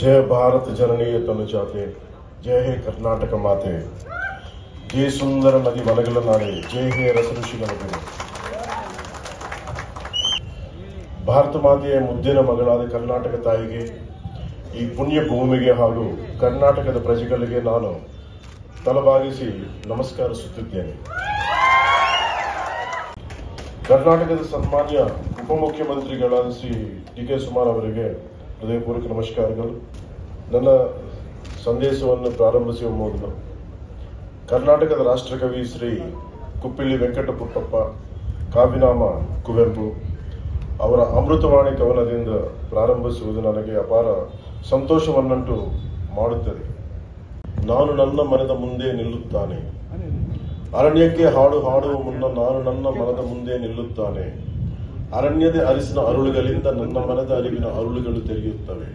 ಜಯ ಭಾರತ ಜನನೀಯ ತನುಜಾತೆ ಜಯ ಹೇ ಕರ್ನಾಟಕ ಮಾತೆ. ಜಯ ಸುಂದರ ನದಿ ಮನಗಲ ನಾಡೆ, ಜಯ ಹೇ ರಸಋಷಿಗಳ ಬೆಳೆ ಭಾರತ ಮಾತೆಯ ಮುದ್ದಿನ ಮಗಳಾದ ಕರ್ನಾಟಕ ತಾಯಿಗೆ ಈ ಪುಣ್ಯ ಭೂಮಿಗೆ ಹಾಗೂ ಕರ್ನಾಟಕದ ಪ್ರಜೆಗಳಿಗೆ ನಾನು ತಲಬಾಗಿಸಿ ನಮಸ್ಕರಿಸುತ್ತಿದ್ದೇನೆ. ಕರ್ನಾಟಕದ ಸನ್ಮಾನ್ಯ ಉಪಮುಖ್ಯಮಂತ್ರಿಗಳಾದ ಶ್ರೀ ಡಿ ಕೆ ಸುಮಾರ್ ಅವರಿಗೆ ಹೃದಯಪೂರ್ವಕ ನಮಸ್ಕಾರಗಳು. ನನ್ನ ಸಂದೇಶವನ್ನು ಪ್ರಾರಂಭಿಸುವ ಮೊದಲು ಕರ್ನಾಟಕದ ರಾಷ್ಟ್ರಕವಿ ಶ್ರೀ ಕುಪ್ಪಿಳ್ಳಿ ವೆಂಕಟಪುಟ್ಟಪ್ಪ ಕಾವ್ಯನಾಮ ಕುವೆಂಪು ಅವರ ಅಮೃತವಾಣಿ ಕವನದಿಂದ ಪ್ರಾರಂಭಿಸುವುದು ನನಗೆ ಅಪಾರ ಸಂತೋಷವನ್ನಂಟು ಮಾಡುತ್ತದೆ. ನಾನು ನನ್ನ ಮನದ ಮುಂದೆ ನಿಲ್ಲುತ್ತಾನೆ. ಅರಣ್ಯಕ್ಕೆ ಹಾಡು ಹಾಡುವ ಮುನ್ನ ನಾನು ನನ್ನ ಮನದ ಮುಂದೆ ನಿಲ್ಲುತ್ತಾನೆ. ಅರಣ್ಯದ ಅರಿಸಿನ ಅರುಳುಗಳಿಂದ ನನ್ನ ಮನದ ಅರಿವಿನ ಅರುಳುಗಳು ತೆರೆಯುತ್ತವೆ.